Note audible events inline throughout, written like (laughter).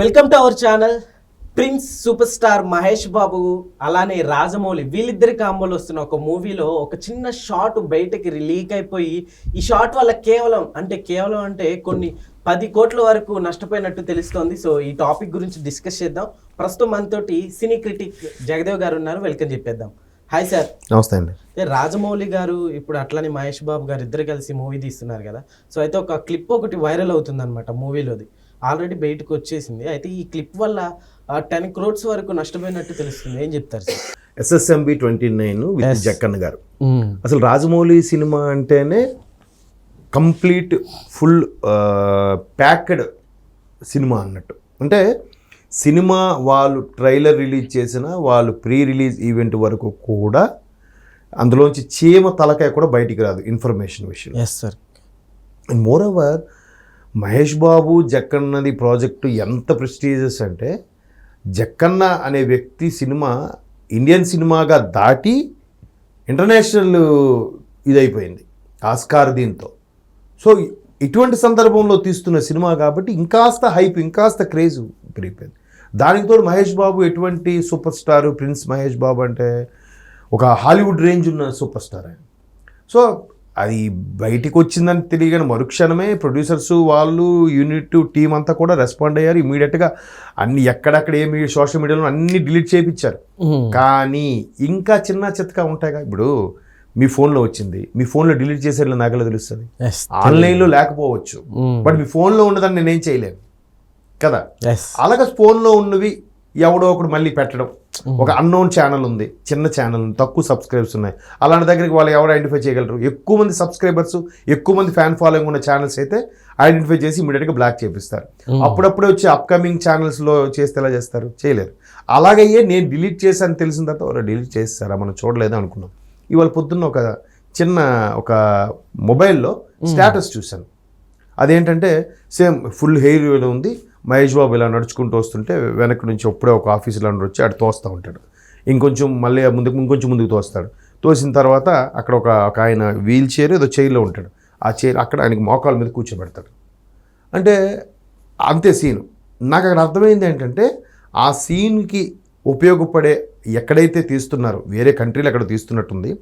Welcome to our channel prince superstar Mahesh Babu అలానే రాజమౌళి. వీళ్ళిద్దరి కాంబోలు వస్తున్న ఒక మూవీలో ఒక చిన్న షాట్ బయటకి లీక్ అయిపోయి ఈ షాట్ వల్ల కేవలం అంటే కేవలం అంటే కొన్ని పది కోట్ల వరకు నష్టపోయినట్టు తెలుస్తోంది. సో ఈ టాపిక్ గురించి డిస్కస్ చేద్దాం. ప్రస్తుతం మనతోటి సినీ క్రిటిక్ జగదేవ్ గారు ఉన్నారు. వెల్కమ్ చెప్పేద్దాం. హాయ్ సార్ నమస్తే అండి. రాజమౌళి గారు ఇప్పుడు అట్లానే మహేష్ బాబు గారు ఇద్దరు కలిసి మూవీ తీస్తున్నారు కదా. సో అయితే ఒక క్లిప్ ఒకటి వైరల్ అవుతుంది అనమాట మూవీలోది ఆల్రెడీ బయటకు వచ్చేసింది. అయితే ఈ క్లిప్ వల్ల టెన్ క్రోడ్స్ వరకు నష్టపోయినట్టు తెలుస్తుంది. ఏం చెప్తారు sir? SSMB twenty nine with Jakkanna garu. అసలు రాజమౌళి సినిమా అంటేనే కంప్లీట్ ఫుల్ ప్యాక్డ్ సినిమా అన్నట్టు. అంటే సినిమా వాళ్ళు ట్రైలర్ రిలీజ్ చేసిన వాళ్ళు ప్రీ రిలీజ్ ఈవెంట్ వరకు కూడా అందులోంచి చీమ తలకాయ కూడా బయటికి రాదు ఇన్ఫర్మేషన్ విషయం yes sir and moreover Mahesh Babu జక్కన్నది project ఎంత ప్రెస్టీజియస్ అంటే జక్కన్న అనే వ్యక్తి సినిమా ఇండియన్ సినిమాగా దాటి ఇంటర్నేషనల్ ఇదైపోయింది ఆస్కార్ దీంతో. సో ఇటువంటి సందర్భంలో తీస్తున్న సినిమా కాబట్టి ఇంకాస్త హైప్ ఇంకాస్త క్రేజ్ పెరిగిపోయింది. దానికి తోడు మహేష్ బాబు ఎటువంటి super star? Prince Mahesh Babu అంటే ఒక హాలీవుడ్ రేంజ్ ఉన్న సూపర్ స్టార్ ఆయన. సో అది బయటికి వచ్చిందని తెలియగానే మరుక్షణమే ప్రొడ్యూసర్స్ వాళ్ళు యూనిట్ టీం అంతా కూడా రెస్పాండ్ అయ్యారు. ఇమీడియట్గా అన్ని ఎక్కడెక్కడ ఏమి సోషల్ మీడియాలో అన్ని డిలీట్ చేయించారు కానీ ఇంకా చిన్న చిత్తగా ఉంటాయిగా. ఇప్పుడు మీ ఫోన్లో వచ్చింది. మీ ఫోన్లో డిలీట్ చేసే నాగలో తెలుస్తుంది? ఆన్లైన్లో లేకపోవచ్చు. బట్ మీ ఫోన్లో ఉన్నదాన్ని నేనేం చేయలేను. కదా? అలాగే ఫోన్లో ఉన్నవి ఎవడో ఒకడు మళ్ళీ పెట్టడం. ఒక అన్నోన్ ఛానల్ ఉంది చిన్న ఛానల్ ఉంది తక్కువ సబ్స్క్రైబర్స్ ఉన్నాయి. అలాంటి దగ్గరికి వాళ్ళు ఎవరు ఐడెంటిఫై చేయగలరు? ఎక్కువ మంది సబ్స్క్రైబర్స్ ఎక్కువ మంది ఫ్యాన్ ఫాలోయింగ్ ఉన్న ఛానల్స్ అయితే ఐడెంటిఫై చేసి ఇమీడియట్గా బ్లాక్ చేపిస్తారు. అప్పుడప్పుడే వచ్చి అప్కమింగ్ ఛానల్స్లో చేస్తే ఎలా చేస్తారు? చేయలేరు. అలాగయ్యే నేను డిలీట్ చేశాను తెలిసిన తర్వాత ఎవరో డిలీట్ చేస్తారా? మనం చూడలేదు అనుకున్నాం. ఇవాళ పొద్దున్న ఒక చిన్న ఒక మొబైల్లో స్టేటస్ చూశాను. అదేంటంటే సేమ్ ఫుల్ హెయిర్ ఉంది మహేష్ బాబు ఇలా నడుచుకుంటూ వస్తుంటే వెనక నుంచి అప్పుడే ఒక ఆఫీసులో వచ్చి అటు తోస్తూ ఉంటాడు. ఇంకొంచెం మళ్ళీ ముందుకు ఇంకొంచెం ముందుకు తోస్తాడు. తోసిన తర్వాత అక్కడ ఒక ఒక ఆయన వీల్ చైర్ ఏదో చైర్లో ఉంటాడు. ఆ చైర్ అక్కడ ఆయనకి మోకాల మీద కూర్చోబెడతాడు. అంటే అంతే సీన్. నాకు అక్కడ అర్థమైంది ఏంటంటే ఆ సీన్కి ఉపయోగపడే ఎక్కడైతే తీస్తున్నారో వేరే కంట్రీలో ఎక్కడ తీస్తున్నట్టుంది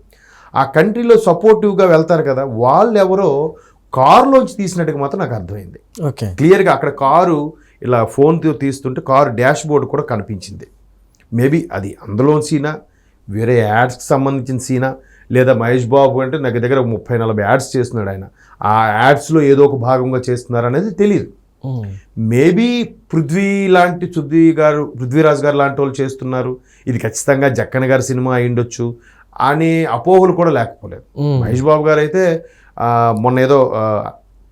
ఆ కంట్రీలో సపోర్టివ్గా వెళ్తారు కదా వాళ్ళు ఎవరో కారులోంచి తీసినట్టుగా మాత్రం నాకు అర్థమైంది. ఓకే. క్లియర్గా అక్కడ కారు ఇలా ఫోన్తో తీస్తుంటే కారు డాష్ బోర్డు కూడా కనిపించింది. మేబీ అది అందులో సీనా వేరే యాడ్స్కి సంబంధించిన సీనా లేదా మహేష్ బాబు అంటే నాకు దగ్గర ముప్పై నలభై యాడ్స్ చేస్తున్నాడు ఆయన. ఆ యాడ్స్లో ఏదో ఒక భాగంగా చేస్తున్నారు అనేది తెలియదు మేబీ పృథ్వీ లాంటి పృథ్వీ గారు పృథ్వీరాజ్ గారు లాంటి వాళ్ళు చేస్తున్నారు. ఇది ఖచ్చితంగా జక్కన గారి సినిమా అయిండొచ్చు అనే అపోహలు కూడా లేకపోలేదు. మహేష్ బాబు గారు అయితే మొన్న ఏదో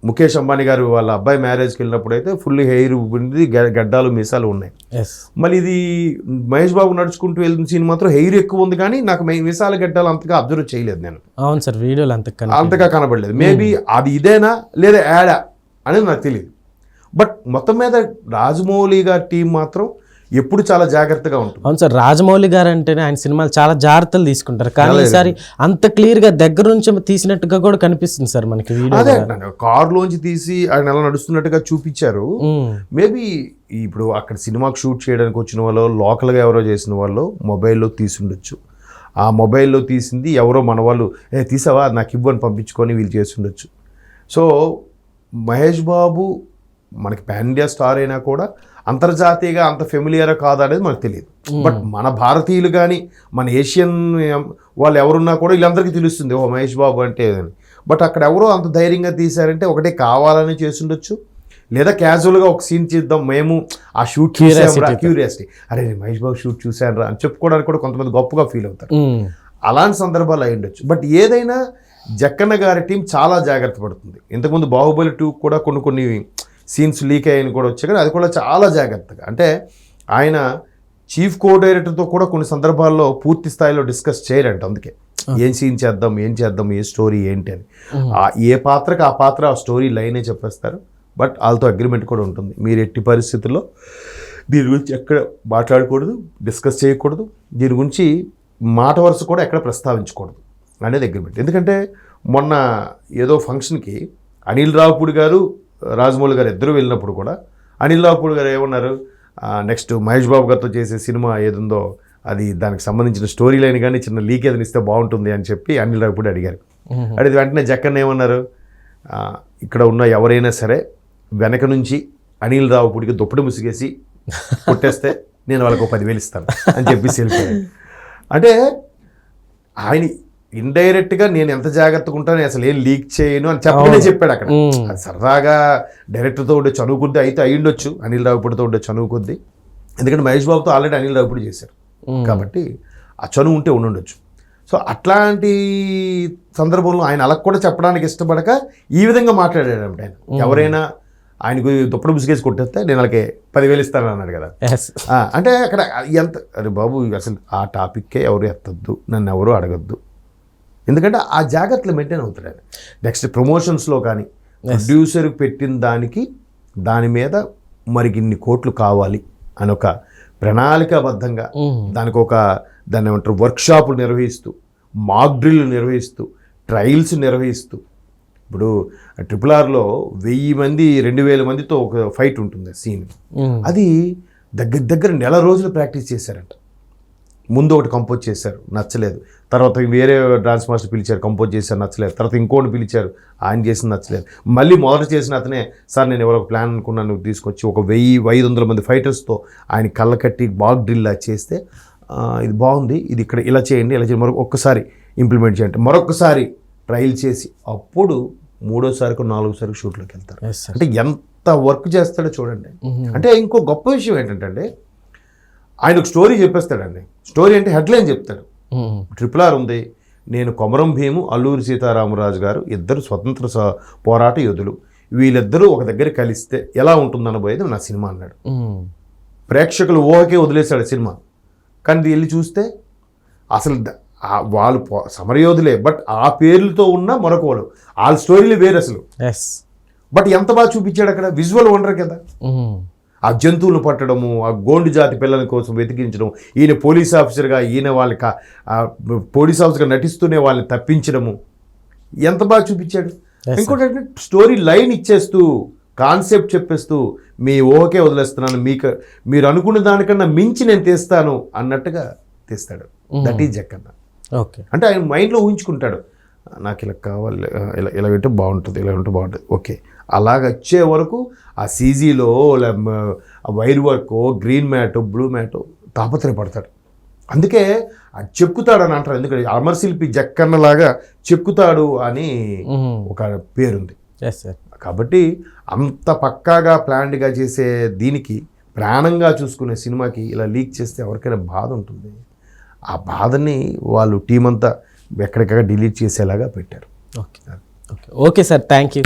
ముఖేష్ అంబానీ గారు వాళ్ళ అబ్బాయి మ్యారేజ్కి వెళ్ళినప్పుడు అయితే ఫుల్ హెయిర్ ఉంది గడ్డాలు మీసాలు ఉన్నాయి. మళ్ళీ ఇది మహేష్ బాబు నడుచుకుంటూ వెళ్ళిన సీన్ మాత్రం హెయిర్ ఎక్కువ ఉంది కానీ నాకు మీసాల గడ్డాలు అంతగా అబ్జర్వ్ చేయలేదు నేను. అవును సార్ వీడియోలు అంత అంతగా కనబడలేదు. మేబీ అది ఇదేనా లేదా యాడా అనేది నాకు తెలియదు బట్ మొత్తం మీద రాజమౌళి గారి టీం మాత్రం ఎప్పుడు చాలా జాగ్రత్తగా ఉంటుంది. అవును సార్ రాజమౌళి గారు అంటేనే ఆయన సినిమాలు చాలా జాగ్రత్తలు తీసుకుంటారు. కానీ ఈసారి అంత క్లియర్గా దగ్గర నుంచి తీసినట్టుగా కూడా కనిపిస్తుంది సార్ మనకి అదే. కారులోంచి తీసి ఆయన ఎలా నడుస్తున్నట్టుగా చూపించారు. మేబీ ఇప్పుడు అక్కడ సినిమాకి షూట్ చేయడానికి వచ్చిన వాళ్ళు లోకల్గా ఎవరో చేసిన వాళ్ళు మొబైల్లో తీసుండొచ్చు. ఆ మొబైల్లో తీసింది ఎవరో మన వాళ్ళు ఏ తీసావా? నాకు ఇవ్వని పంపించుకొని వీళ్ళు చేస్తుండొచ్చు. సో మహేష్ బాబు మనకి పాన్ ఇండియా స్టార్ అయినా కూడా అంతర్జాతీయంగా అంత ఫెమిలియర్ కాదా అనేది మనకు తెలియదు. బట్ మన భారతీయులు కానీ మన ఏషియన్ వాళ్ళు ఎవరున్నా కూడా వీళ్ళందరికీ తెలుస్తుంది ఓ మహేష్ బాబు అంటే అని బట్ అక్కడ ఎవరో అంత ధైర్యంగా తీశారంటే ఒకటే కావాలని చేసుండొచ్చు లేదా క్యాజువల్గా ఒక సీన్ చేద్దాం మేము ఆ షూట్ చూసాం క్యూరియాసిటీ అరే నేను మహేష్ బాబు షూట్ చూశాను రా అని చెప్పుకోవడానికి కూడా కొంతమంది గొప్పగా ఫీల్ అవుతారు. అలాంటి సందర్భాలు అయి ఉండొచ్చు. బట్ ఏదైనా జక్కన్న గారి టీం చాలా జాగ్రత్త పడుతుంది. ఇంతకుముందు బాహుబలి టూ కూడా కొన్ని కొన్ని సీన్స్ లీక్ అయ్యాయని కూడా వచ్చాయి. కానీ అది కూడా చాలా జాగ్రత్తగా. అంటే ఆయన చీఫ్ కో డైరెక్టర్తో కూడా కొన్ని సందర్భాల్లో పూర్తి స్థాయిలో డిస్కస్ చేయరంట అందుకే. ఏం సీన్ చేద్దాం ఏం చేద్దాం ఏ స్టోరీ ఏంటి అని. ఆ ఏ పాత్రకి ఆ పాత్ర ఆ స్టోరీ లైనే చెప్పేస్తారు. బట్ వాళ్ళతో అగ్రిమెంట్ కూడా ఉంటుంది. మీరు ఎట్టి పరిస్థితుల్లో దీని గురించి ఎక్కడ మాట్లాడకూడదు డిస్కస్ చేయకూడదు. దీని గురించి మాట వరుస కూడా ఎక్కడ ప్రస్తావించకూడదు అనేది అగ్రిమెంట్. ఎందుకంటే మొన్న ఏదో ఫంక్షన్కి అనిల్ రావుపూడి గారు రాజమౌళి గారు ఇద్దరు వెళ్ళినప్పుడు కూడా అనిల్ రావుపూడి గారు ఏమన్నారు? నెక్స్ట్ మహేష్ బాబు గారితో చేసే సినిమా ఏదుందో అది దానికి సంబంధించిన స్టోరీ లైన్ కానీ చిన్న లీక్ ఏదైనా ఇస్తే బాగుంటుంది అని చెప్పి అనిల్ రావుపూడి అడిగారు. అడిగితే వెంటనే జక్కన్న ఏమన్నారు? ఇక్కడ ఉన్న ఎవరైనా సరే వెనక నుంచి అనిల్ రావుపూడికి దుప్పటి ముసిగేసి కొట్టేస్తే నేను వాళ్ళకి ఒక పదివేలు ఇస్తాను అని చెప్పేసి వెళ్ళిపోయాడు (laughs) అంటే ఆయన ఇండైరెక్ట్గా నేను ఎంత జాగ్రత్తగా ఉంటాను అసలు ఏం లీక్ చేయను అని చెప్పనే చెప్పాడు అక్కడ. అది సరదాగా డైరెక్టర్తో ఉండే చనువు కొద్ది అయితే అయ్యుండొచ్చు అనిల్ రావుపూడితో ఉండే చనువు కొద్ది ఎందుకంటే మహేష్ బాబుతో ఆల్రెడీ అనిల్ రావుపూడి చేశారు. కాబట్టి ఆ చనువు ఉంటే ఉండుండొచ్చు. సో అట్లాంటి సందర్భంలో ఆయన అలా కూడా చెప్పడానికి ఇష్టపడక ఈ విధంగా మాట్లాడాడు అన్నమాట ఆయన. ఎవరైనా ఆయనకు దుప్పటి ముసుగేసి కొట్టేస్తే నేను వాళ్ళకి పదివేలు ఇస్తాను అన్నాడు కదా. అంటే అక్కడ ఎంత అరే బాబు అసలు ఆ టాపిక్కే ఎవరు ఎత్తద్దు నన్ను ఎవరు అడగద్దు. ఎందుకంటే ఆ జాగ్రత్తలు మెయింటైన్ అవుతాడు ఆయన నెక్స్ట్ ప్రమోషన్స్లో కానీ ప్రొడ్యూసర్ పెట్టిన దానికి దాని మీద మరికి ఇన్ని కోట్లు కావాలి అని ఒక ప్రణాళికాబద్ధంగా. దానికి ఒక దాన్ని ఏమంటారు వర్క్షాపులు నిర్వహిస్తూ మాక్ డ్రిల్ నిర్వహిస్తూ ట్రయల్స్ నిర్వహిస్తూ. ఇప్పుడు ట్రిపుల్ ఆర్లో వెయ్యి మంది రెండు వేల మందితో ఒక ఫైట్ ఉంటుంది సీన్. అది దగ్గర దగ్గర నెల రోజులు ప్రాక్టీస్ చేశారంట. ముందు ఒకటి కంపోజ్ చేశారు నచ్చలేదు. తర్వాత వేరే డాన్స్ మాస్టర్ పిలిచారు కంపోజ్ చేశారు నచ్చలేదు తర్వాత ఇంకోటి పిలిచారు ఆయన చేసిన నచ్చలేదు మళ్ళీ మొదట చేసిన అతనే సార్ నేను ఎవరో ఒక ప్లాన్ అనుకున్నాను తీసుకొచ్చి ఒక వెయ్యి ఐదు వందల మంది ఫైటర్స్తో ఆయన కళ్ళ కట్టి బాగ్ డ్రిల్ చేస్తే "ఆ, ఇది బాగుంది ఇది ఇక్కడ ఇలా చేయండి ఇలా చేయండి మరొక ఒక్కసారి ఇంప్లిమెంట్ చేయండి మరొకసారి ట్రయల్ చేసి అప్పుడు మూడోసారికి నాలుగోసారికి షూట్లోకి వెళ్తారు. అంటే ఎంత వర్క్ చేస్తాడో చూడండి. అంటే ఇంకో గొప్ప విషయం ఏంటంటే ఆయన ఒక స్టోరీ చెప్పేస్తాడండి స్టోరీ అంటే హెడ్లైన్ చెప్తాడు. ట్రిపుల్ ఆర్ ఉంది. నేను కొమరం భీము అల్లూరి సీతారామరాజు గారు ఇద్దరు స్వతంత్ర స- పోరాట యోధులు. వీళ్ళిద్దరూ ఒక దగ్గర కలిస్తే ఎలా ఉంటుందనబోయేది నా సినిమా అన్నాడు. ప్రేక్షకులు ఊహకే వదిలేశాడు సినిమా. కానీ వెళ్ళి చూస్తే అసలు వాళ్ళు సమరయోధులే బట్ ఆ పేర్లతో ఉన్న మరొక వాళ్ళు. వాళ్ళ స్టోరీలు వేరు అసలు Yes. బట్ ఎంత బాగా చూపించాడు అక్కడ? విజువల్ వండర్ కదా. ఆ జంతువులను పట్టడము ఆ గోండు జాతి పిల్లల కోసం వెతికించడం ఈయన పోలీస్ ఆఫీసర్గా ఈయన వాళ్ళకి పోలీస్ ఆఫీసర్గా నటిస్తూనే వాళ్ళని తప్పించడము. ఎంత బాగా చూపించాడు? ఇంకోటి అంటే స్టోరీ లైన్ ఇచ్చేస్తూ కాన్సెప్ట్ చెప్పేస్తూ మీ ఊహకే వదిలేస్తున్నాను మీకు మీరు అనుకున్న దానికన్నా మించి నేను తెస్తాను అన్నట్టుగా తెస్తాడు. That is Jakkanna. ఓకే. అంటే ఆయన మైండ్లో ఊహించుకుంటాడు. నాకు ఇలా కావాలి ఇలా ఇలా వింటే బాగుంటుంది ఇలా వింటే బాగుంటుంది ఓకే. అలాగ వచ్చే వరకు ఆ సీజీలో wire work green mat blue mat తాపత్రయపడతాడు. అందుకే ఆ చెక్కుతాడు అని అంటారు. ఎందుకంటే అమరశిల్పి జక్కన్నలాగా చెక్కుతాడు అని. ఒక పేరుంది. కాబట్టి అంత పక్కాగా ప్లాన్డ్గా చేసే దీనికి ప్రాణంగా చూసుకునే సినిమాకి ఇలా లీక్ చేస్తే ఎవరికైనా బాధ ఉంటుంది. ఆ బాధని వాళ్ళు టీం అంతా ఎక్కడికక్కడ డిలీట్ చేసేలాగా పెట్టారు. Okay okay okay sir thank you